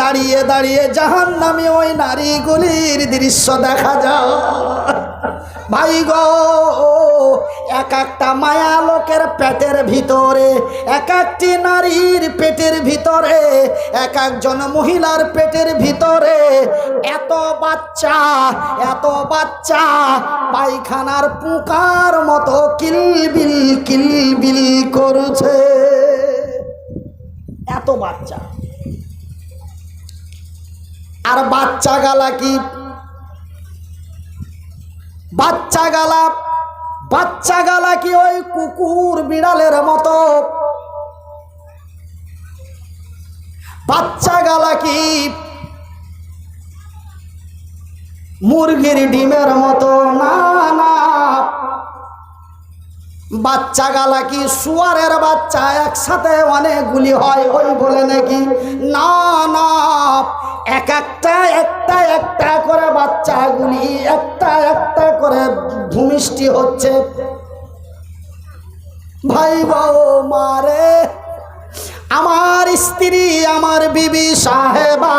দাঁড়িয়ে দাঁড়িয়ে জাহান নামে ওই নারীগুলির দৃশ্য দেখা যায়। ভাই গো, এক একটা মায়া লোকের পেটের ভিতরে, এক একটি নারীর পেটের ভিতরে, এক একজন মহিলার পেটের ভিতরে। এত বাচ্চা এত বাচ্চা, পায়খানার পুকার মতো কিলবিল কিলবিল করছে। এত বাচ্চা। আর বাচ্চা গালা কি? বাচ্চা গালা বাচ্চা গালা কি ওই কুকুর বিড়ালের মতো? বাচ্চা গালা কি মুরগির ডিমের মতো? না না। বাচ্চা গালা কি শুয়ারের বাচ্চা? একসাথে অনেকগুলি হয়, ওই বলে নাকি? না না। এক একটা একটা একটা করে বাচ্চাগুলি একটা একটা করে ভূমিষ্টি হচ্ছে। ভাই বউ মারে, আমার স্ত্রী, আমার বিবি সাহেবা,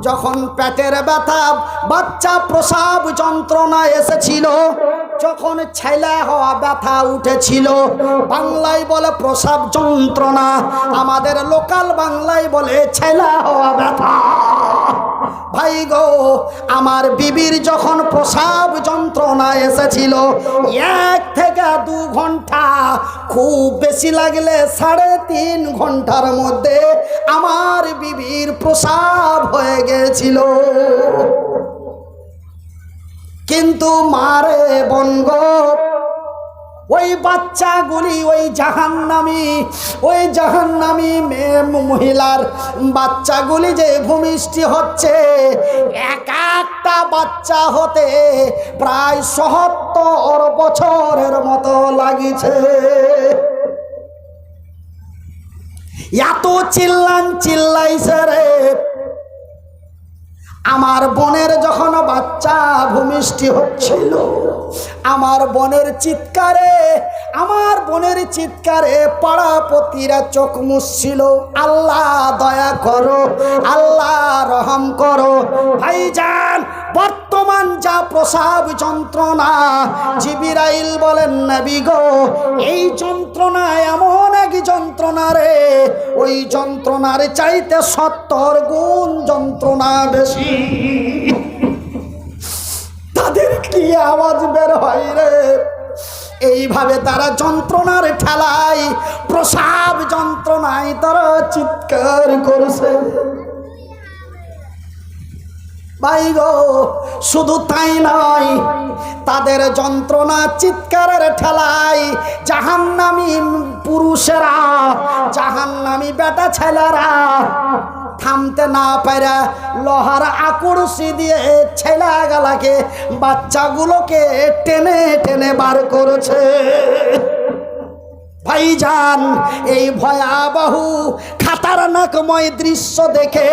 যখন পেটের ব্যথা, বাচ্চা প্রসাব যন্ত্রণা এসেছিল যখন ছেলে হওয়া ব্যথা উঠেছিল, বাংলায় বলে প্রসাব যন্ত্রণা। আমাদের লোকাল বাংলায় বলে ছেলে হওয়া ব্যথা। ভাই গো, আমার বিবির যখন প্রসাব যন্ত্রণা এসেছিল, এক থেকে দু ঘণ্টা, খুব বেশি লাগলে সাড়ে তিন ঘণ্টার মধ্যে আমার বিবির প্রসাব হয়ে গেছিল। কিন্তু মারে বনগ ওই বাচ্চাগুলি ওই জাহান্নামি ওই জাহান্নামি মেয়ে মহিলার বাচ্চাগুলি যে ভূমিষ্টি হচ্ছে, এক একটা বাচ্চা হতে প্রায় সহত্তর বছরের মতো লাগিছে। এত চিল্লান চিল্লাইছে রে। আমার বোনের যখন বাচ্চা ভূমিষ্ঠি হচ্ছিল, আমার বনের চিৎকারে, আমার বোনের চিৎকারে পাড়াপতিরা চোখ মুছছিল। আল্লাহ দয়া করো, আল্লাহ রহম করো। ভাইজান বর্তমান যা প্রসাব যন্ত্রণা, জিবিরাইল বলেন, নবী গো, এই যন্ত্রণা এমন এক যন্ত্রণা রে, ওই যন্ত্রণার চাইতে সত্তর গুণ যন্ত্রণা বেশি। তাদের কি আওয়াজ বের হয় রে? এইভাবে তারা যন্ত্রণার ঠেলায়, প্রসাব যন্ত্রণায় তারা চিৎকার করছে। ভাই গো শুধু তাই নয়, তাদের যন্ত্রণা চিৎকারের ঠেলায় জাহান্নামি পুরুষেরা, জাহান্নামি বেটা ছেলেরা থামতে না পারে লোহার আকড়সি দিয়ে ছেলে গালাকে বাচ্চাগুলোকে টেনে টেনে বার করেছে। ভাইজান, এই ভয়াবহ খাতারনাকময় দৃশ্য দেখে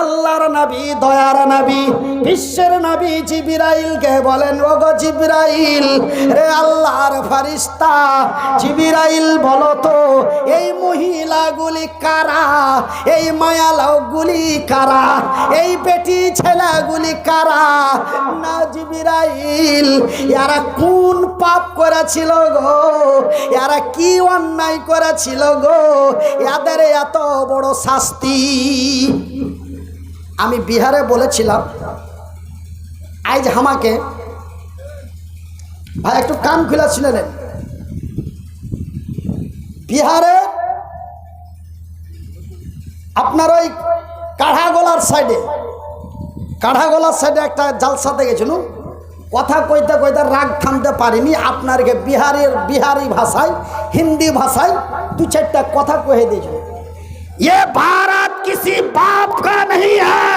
আল্লাহর নবী, দয়ার নবী, বিশ্বের নবী জিবিরাইলকে বলেন, ওগো জিবিরাইল, রে আল্লাহর ফারিস্তা জিবিরাইল বলো তো, এই মহিলাগুলি কারা? এই মায়ালাগুলি কারা? এই বেটি ছেলেগুলি কারা? না জিবিরাইল, এরা কোন পাপ করেছিল গো? এরা কি অন্যায় করেছিল গো। এদের এত বড় শাস্তি। আমি বিহারে বলেছিলাম আজ আমাকে ভাই, একটু কান খুলে শুনে বিহারে আপনার ওই কাঢ়াগোলার সাইডে কাঢ়াগোলার সাইডে একটা জালসাতে গেছিল। কথা কইতে কইতে রাগ থামতে পারিনি আপনারকে বিহারের বিহারি ভাষায় হিন্দি ভাষায় দু চারটা কথা কহে দিয়েছিল ये भारत किसी बाप का नहीं है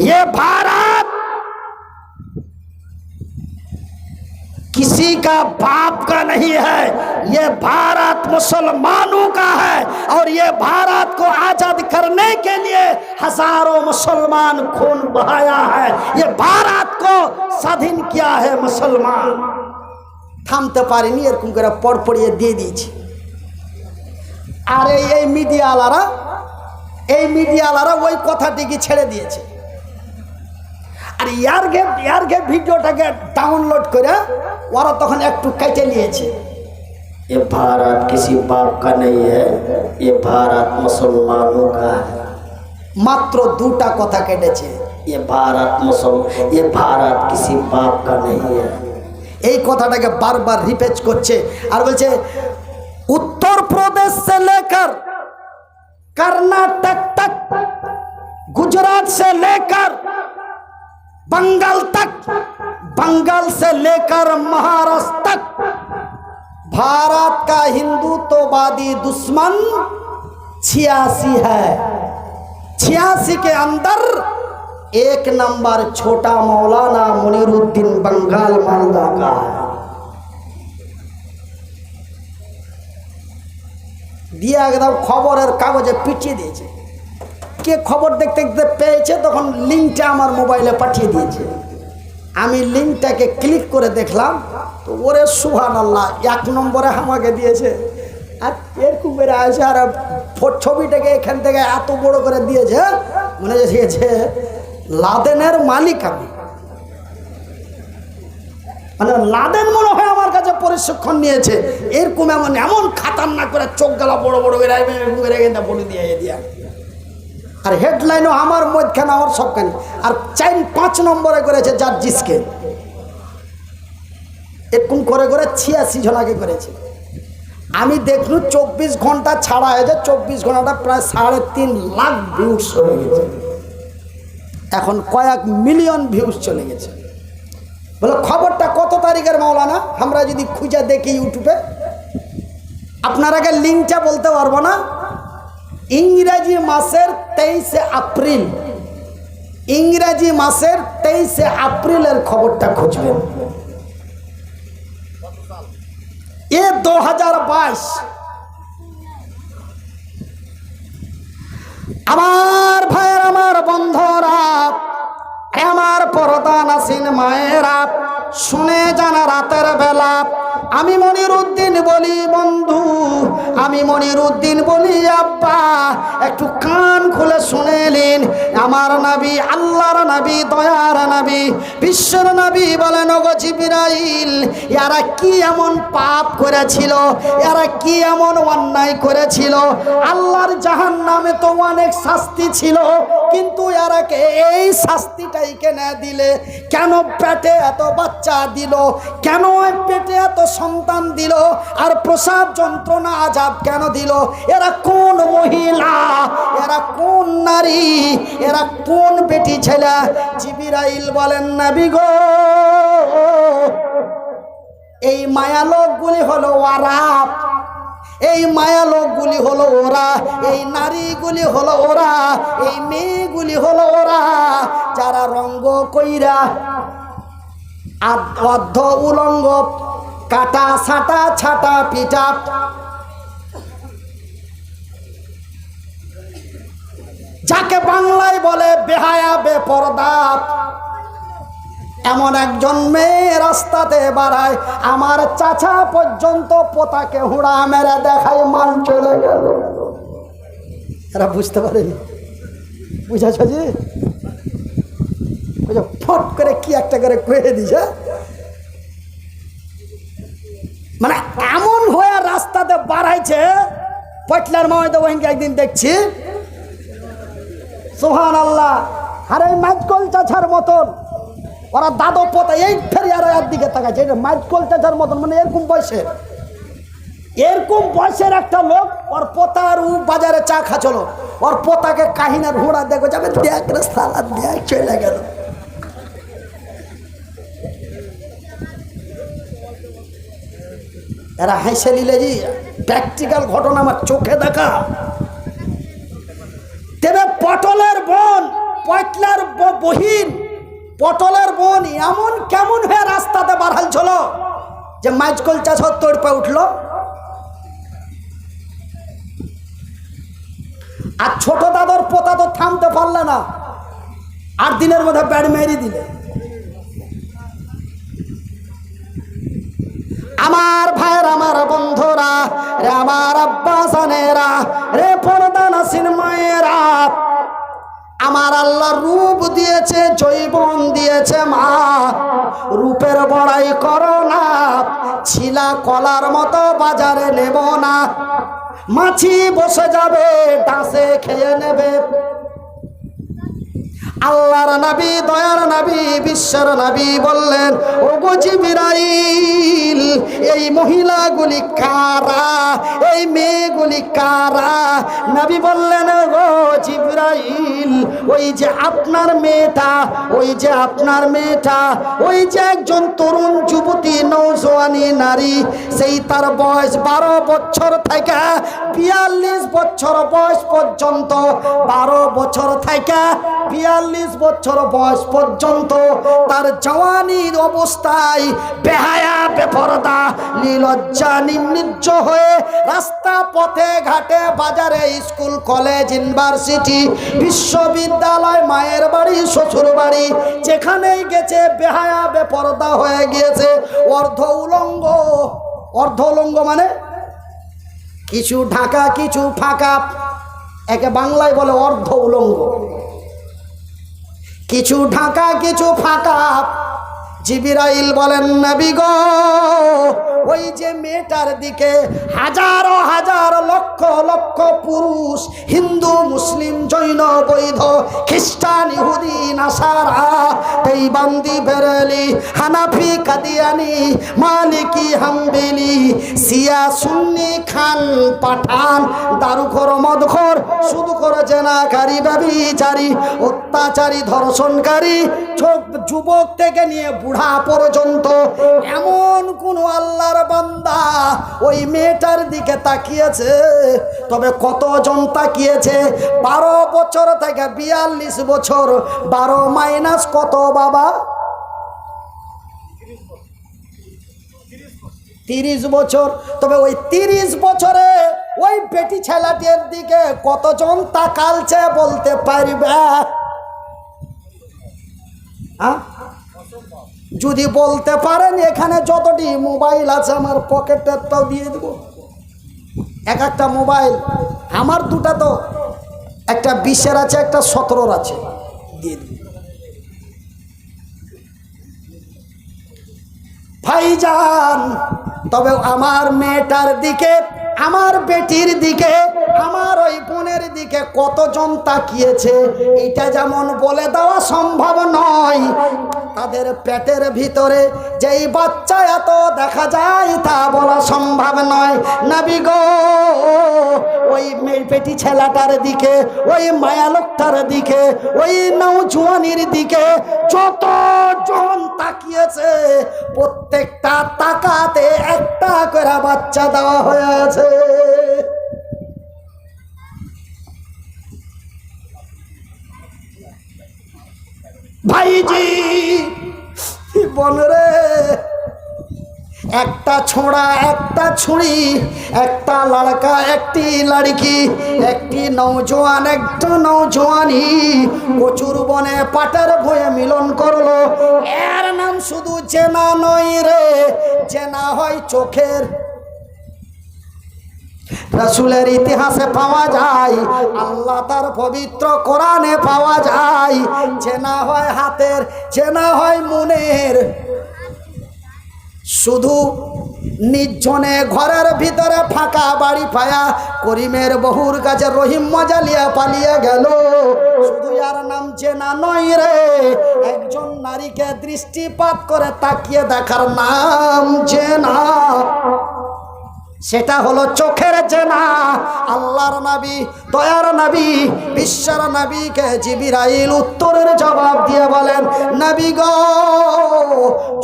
ये भारत किसी का बाप का नहीं है ये भारत मुसलमानों का है और ये भारत को आजाद करने के लिए हजारों मुसलमान खून बहाया है ये भारत को स्वाधीन किया है मुसलमान থামতে পারিনি এরকম করে পড় পড়িয়ে দিয়ে দিয়েছি আর এই এই মিডিয়াওয়ালারা এই মিডিয়াওয়ালারা ওই কথাটিকে ছেড়ে দিয়েছে আর ইয়ারগে ইয়ারগে ভিডিওটাকে ডাউনলোড করে ওরা তখন একটু কেটে নিয়েছে ये भारत किसी बाप का नहीं है ये भारत मुसलमानों का है মাত্র দুটা কথা কেটেছে ये भारत मुसल ये भारत किसी बाप का नहीं है এই কথাটাকে বারবার রিপেচ করছে আর বলছে उत्तर प्रदेश से लेकर कर्नाटक तक गुजरात से लेकर बंगाल तक बंगाल से लेकर महाराष्ट्र तक भारत का हिंदुत्ववादी दुश्मन छियासी है छियासी के अंदर एक नंबर छोटा मौलाना मुनीरुद्दीन बंगाल मालदा का है দিয়ে একদম খবরের কাগজে পিটিয়ে দিয়েছে কে খবর দেখতে দেখতে পেয়েছে, তখন লিঙ্কটা আমার মোবাইলে পাঠিয়ে দিয়েছে। আমি লিঙ্কটাকে ক্লিক করে দেখলাম, তো ওরে সুহান আল্লাহ এক নম্বরে আমাকে দিয়েছে। আর এরকম করে আছে আর ছবিটাকে এখান থেকে এত বড় করে দিয়েছে, মনে হয়েছে লাদেনের মালিক আমি। মানে লাদেন মনে হয় আমার কাছে প্রশিক্ষণ নিয়েছে। এরকম এমন এমন খাতারনাক করে চোখ গেলা বড় বড় করে বলে দিয়ে দিয়া। আর হেডলাইনও আমার মধ্যখানে, আমার সবখানে। আর চাইন পাঁচ নম্বরে করেছে জার্জিসকে এরকম করে করে ছিয়াশি জনাকে করেছে। আমি দেখলু চব্বিশ ঘণ্টা ছাড়া হয়েছে, চব্বিশ ঘন্টাটা প্রায় সাড়ে তিন লাখ ভিউজ চলে গেছে। এখন কয়েক মিলিয়ন ভিউজ চলে গেছে। বলে, খবরটা কত তারিখের মাওলানা? আমরা যদি খুঁজে দেখি ইউটিউবে আপনারাকে লিঙ্কটা বলতে পারব না? ইংরেজি মাসের তেইশে এপ্রিল ইংরেজি মাসের তেইশে এপ্রিলের খবরটা খুঁজবেন। এ দু হাজার বাইশ। আমার ভাইয়ের, আমার বন্ধরা, আমার পরদা নাসিন মায়েরা শুনে জানা রাতের বেলা, আমি মনির উদ্দিন বলি, বন্ধু, আমি মনির উদ্দিন বলি, আব্বা, একটু কান খুলে শুনেলেন আমার নাবি আল্লাহর নাবি, দয়ার নাবি, বিশ্বর নাবি বলেন, ওগো জিবরাইল, এরা কি এমন পাপ করেছিল? এরা কি এমন অন্যায় করেছিল? আল্লাহর জাহান নামে তো অনেক শাস্তি ছিল, কিন্তু এরাকে এই শাস্তিটাই কেন দিলে? কেন পেটে এত বাচ্চা দিল। কেন পেটে এত সন্তান দিল? আর প্রসাব যন্ত্রণা আজাব কেন দিল? এরা কোন মহিলা? এরা কোন নারী? এরা কোন বেটি ছেলে? জিবিরাইল বলেন না বিগো এই মায়া লোকগুলি হলো ওয়ারাপ এই মায়া লোকগুলি হলো ওরা। এই নারীগুলি হলো ওরা। এই মেয়েগুলি হলো ওরা। যারা রঙ্গ কইরা অর্ধ উলঙ্গ, কাটা ছাটা ছাটা পিটা যাকে বাংলায় বলে বেহায়া, বেপরদা। এমন একজন মেয়ে রাস্তাতে বাড়ায়, আমার চাচা পর্যন্ত পোতাকে হুড়া মেরে দেখায়, মান চলে গেল। এরা বুঝতে পারেনি। বুঝেছ জি বুঝো ফট করে কি একটা করে কয়ে দিছে মানে এমন হয়ে রাস্তাতে বাড়াইছে, পটলার মামাইতে ওখানকে একদিন দেখছি। সোহান আল্লাহ আরে মাইকল চাচার মতন, ওরা দাদো পোতা এই ফের আর এর দিকে তাকাচ্ছে এটা মাইকল চাচার মতন মানে এরকম বয়সের। এরকম বয়সের একটা লোক, ওর পোতার উ বাজারে চা খাচ্ছিল, ওর পোতাকে কাহিনার ঘোড়া দেখো যাবে দেখ রে সালা, দেখ চলে গেল। এরা হাসে নিলে যে প্র্যাকটিক্যাল ঘটনা আমার চোখে দেখা। তবে পটলের বোন, পটলার বহিন, পটলের বোন এমন কেমন হয়ে রাস্তাতে বাড়াল ছিল যে মাইজকল চাষ পে উঠল। আর ছোট দাদর পোতা তো থামতে পারলে না আট দিনের মধ্যে ব্যাড মেরে দিলে। আমার আব্বা জানেরা, রে পর্দা নাসির মায়েরা, আমার আল্লাহ রূপ দিয়েছে, জৈবন দিয়েছে মা। রূপের বড়াই করো না, ছিলা কলার মতো বাজারে নেব না। মাছি বসে যাবে, ডাসে খেয়ে নেবে। আল্লাহর নবী, দয়ার নবী, বিশ্বের নবী বললেন ও জিবরাইল, এই মহিলাগুলি কারা? এই মেয়েগুলি কারা? নবী বললেন গো জিবরাইল, ওই যে আপনার মেয়েটা, ওই যে আপনার মেয়েটা, ওই যে একজন তরুণ যুবতী নৌজওয়ানি নারী, সেই তার বয়স বারো বছর থেকে বিয়াল্লিশ বছর বয়স পর্যন্ত, বারো বছর থেকে বিয়াল্লিশ বছর বয়স পর্যন্ত তার জওয়ানির অবস্থায় বেহায়া, বেপরদা লীলজ্জা নির্লজ্জ হয়ে রাস্তা, পথে, ঘাটে, বাজারে, স্কুল, কলেজ, ইউনিভার্সিটি, বিশ্ববিদ্যালয়, মায়ের বাড়ি, শ্বশুর বাড়ি, যেখানেই গেছে বেহায়া, বেপরদা হয়ে গিয়েছে। অর্ধ উলঙ্গ অর্ধ উলঙ্গ মানে কিছু ঢাকা, কিছু ফাঁকা, একে বাংলায় বলে অর্ধ উলঙ্গ। কিছু ঢাকা কিছু ফাঁকা। জিবিরাইল বলেন নবী গো ওই যে মেয়েটার দিকে হাজারো হাজার লক্ষ লক্ষ পুরুষ, হিন্দু, মুসলিম, জৈন, বৈধ, খ্রিস্টান, ইহুদি, নাসারা দেইবান্দি বেরেলি, হানাফি, কাদিয়ানি, মালিকি, হাম্বেলি সিয়া সুন্নি, খান, পাঠান দারুখর মদখর করে জেনাকারী ব্যবিচারী অত্যাচারী, ধর্ষণকারী যুবক থেকে নিয়ে বুড়া পর্যন্ত, এমন কোন আল্লাহর বান্দা, ওই মেয়েটার দিকে তাকিয়েছে। তবে কতজন তাকিয়েছে? বারো বছর থেকে বিয়াল্লিশ বছর। বারো মাইনাস কত বাবা? তিরিশ বছর। তবে ওই তিরিশ বছরে ওই বেটি ছেলাটির দিকে কতজন তাকালছে বলতে পারবে? হ্যাঁ? যদি বলতে পারেন, এখানে যতটি মোবাইল আছে আমার পকেটেরটাও দিয়ে দেবো। এক একটা মোবাইল, আমার দুটা তো, একটা বিশের আছে, একটা সতেরোর আছে, দিয়ে দেবো। ভাইজান, তবে আমার মেয়েটার দিকে, আমার বেটির দিকে, আমার ওই বোনের দিকে কতজন তাকিয়েছে, এটা যেমন বলে দেওয়া সম্ভব নয়। তাদের পেটের ভিতরে যেই বাচ্চা এত দেখা যায়, তা বলা সম্ভব নয়। নাবি গো, ওই পেটি ছেলেটার দিকে, ওই মায়ালোকটার দিকে, ওই নৌজুয়ানির দিকে যতজন তাকিয়েছে, প্রত্যেকটা তাকাতে একটা করে বাচ্চা দেওয়া হয়েছে ভাইজি বনরে একটা ছোড়া, একটা ছুরি, একটা লড়কা, একটি লড়কি, একটি নৌজোয়ান একটা নৌজোয়ানি প্রচুর বনে পাটার ভয়ে মিলন করল। এর নাম শুধু জেনা নয় রে জেনা হয় চোখের রাসুলের ইতিহাসে পাওয়া যায়, আল্লাহ তার পবিত্র কোরআনে পাওয়া যায়। চেনা হয় হাতের চেনা হয় মনের। শুধু নির্জনে ঘরের ভিতরে ফাঁকা বাড়ি পায়া করিমের বহুর কাছে রহিম মজালিয়া পালিয়ে গেল। শুধু আর নাম চেনা নয় রে, একজন নারীকে দৃষ্টিপাত করে তাকিয়ে দেখার নাম চেনা সেটা হলো চোখের জেনা। আল্লাহর নবী, দয়ার নাবি, বিশ্বের নবীকে জিবিরাইল উত্তরের জবাব দিয়ে বলেন, নবী গো,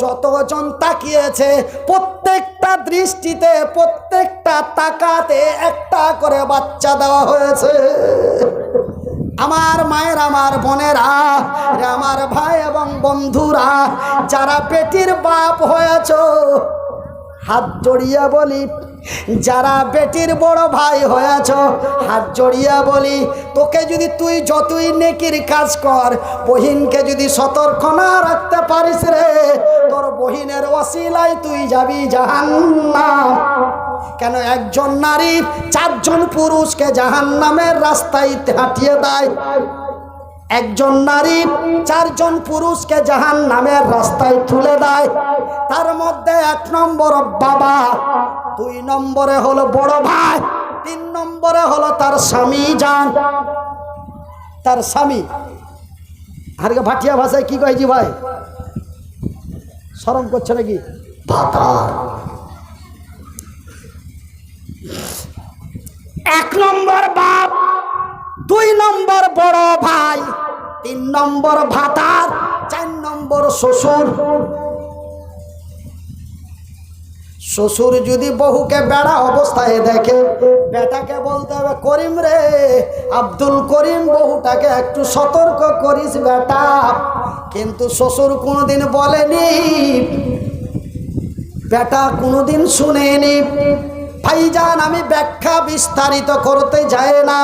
যতজন তাকিয়েছে প্রত্যেকটা দৃষ্টিতে, প্রত্যেকটা তাকাতে একটা করে বাচ্চা দেওয়া হয়েছে। আমার মায়ের, আমার বোনেরা আমার ভাই এবং বন্ধুরা, যারা পেটির বাপ হয়েছ, হাত জড়িয়ে বলি যারা বেটির বড় ভাই হয়েছ, হাত জড়িয়া বলি, তোকে যদি তুই যতই নেকির কাজ কর, বহিনকে যদি সতর্ক না রাখতে পারিস রে, তোর বহিনের অশিলায় তুই যাবি জাহান্নাম। কেন একজন নারী চারজন পুরুষকে জাহান নামের রাস্তায় হাঁটিয়ে দেয়? একজন নারী চারজন পুরুষকে জাহান নামের রাস্তায় তুলে দেয়। তার মধ্যে এক নম্বর বাবা দুই নম্বরে হলো বড় ভাই, তিন নম্বরে হলো তার স্বামী যান তার স্বামী। আরকে ভাটিয়া ভাষায় কি কয়েছি ভাই? শরম করছে নাকি? এক নম্বর বাপ, দুই নম্বর বড় ভাই, তিন নম্বর ভাতার, চার নম্বর শ্বশুর। শ্বশুর যদি বহুকে বেড়া অবস্থায় দেখে, বেটাকে বলতে হবে, করিম রে, আব্দুল করিম বহুটাকে একটু সতর্ক করিস বেটা। কিন্তু শ্বশুর কোনোদিন বলেনি, বেটা কোনোদিন শুনেনি। ভাইজান, আমি ব্যাখ্যা বিস্তারিত করতে যাই না।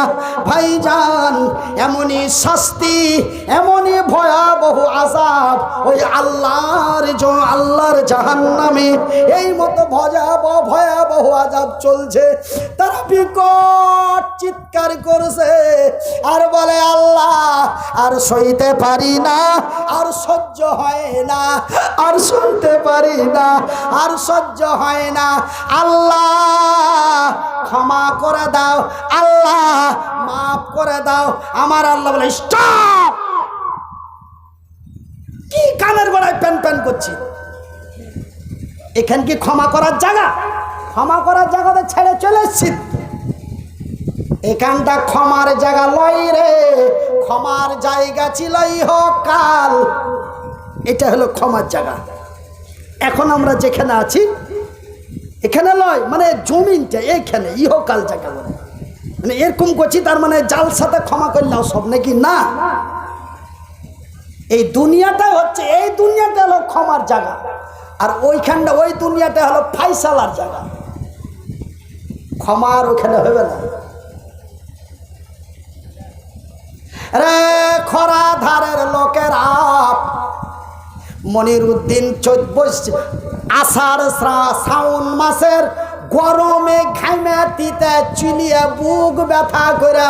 ভাইজান, এমনই শাস্তি, এমনই ভয়াবহ আজাব ওই আল্লাহর আল্লাহর জাহান্নামে। এই মতো ভয়াবহ ভয়াবহ আজাব চলছে। তারা বিকট চিৎকার করছে। আর বলে, আল্লাহ, আর সইতে পারি না, আর সহ্য হয় না, আর শুনতে পারি না, আর সহ্য হয় না। আল্লাহ ক্ষমা করে দাও, আল্লাহ মাফ করে দাও। আমার আল্লাহ বলে, স্টপ! কি কানের গলায় প্যান প্যান করছি? এখান কি ক্ষমা করার জায়গা? ক্ষমা করার জায়গাতে ছেড়ে চলে এসছি। এখানটা ক্ষমার জায়গা লই রে, ক্ষমার জায়গা ছিল কাল এটা হলো ক্ষমার জায়গা। এখন আমরা যেখানে আছি এখানে লয় মানে জমিনটা এইখানে, ইহকাল জায়গা বলে। মানে এরকম করছি, তার মানে জাল সাথে ক্ষমা করলেও সব নাকি না? এই দুনিয়াটা হচ্ছে, এই দুনিয়াটা হলো ক্ষমার জায়গা। আর ওইখানটা, ওই দুনিয়াটা হলো ফাইসালার জায়গা। ক্ষমার ওখানে হবে না। রে খরা ধারের লোকেরা মনির উদ্দিন চোদ্দ আষাঢ় শ্রা- শ্রাবণ মাসের গরমে ঘামে তিতে চিলিয়ে বুক ব্যথা করে,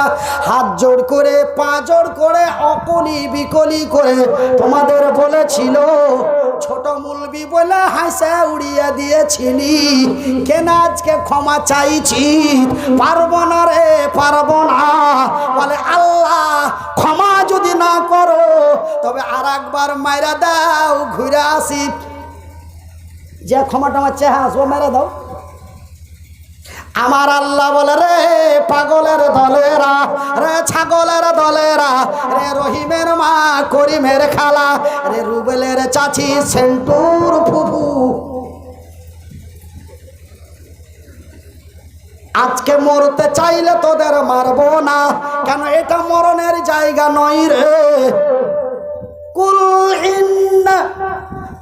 হাত জোড় করে, পা জোড় করে, অকলি বিকলি করে। তোমাদের বলেছিল, ছোট মুলবি বলে হাসে উড়িয়ে দিয়েছিলি। কেন আজকে ক্ষমা চাইছি? পারব না রে, পারব না। বলে, আল্লাহ, ক্ষমা যদি না করো, তবে আর একবার মাইরা দাও, ঘুরে আসি। যে ক্ষমাটা আমার চেহা আসব মেরে দাও। আমার আল্লাহ বলে, রে পাগলের দলেরা, রে ছাগলের দলেরা, রে রহিমের মা করিমের খালা, রে রুবেলের চাচি সেন্টুর ফুফু। আজকে মরতে চাইলে তোদের মারবো না, কেন এটা মরণের জায়গা নয় রে। কুল ইন্না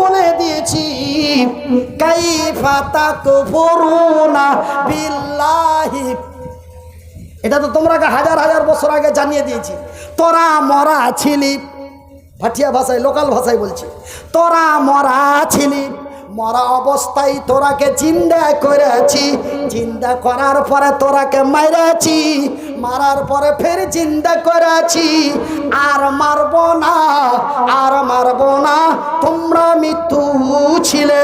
বলে দিয়েছি, কাইফা তাকফুরুনা বিল্লাহি। এটা তো তোমরা হাজার হাজার বছর আগে জানিয়ে দিয়েছি। তোরা মরা ছিলি, ভাটিয়া ভাষায়, লোকাল ভাষায় বলছি। তোরা মরা ছিলি, মরা অবস্থায় তোরাকে চিন্তা করেছি। চিন্তা করার পরে তোরাকে মাইরেছি। মারার পরে ফের চিন্তা করেছি। আর মারবো না আর মারবো না তোমরা মৃত্যু ছিলে।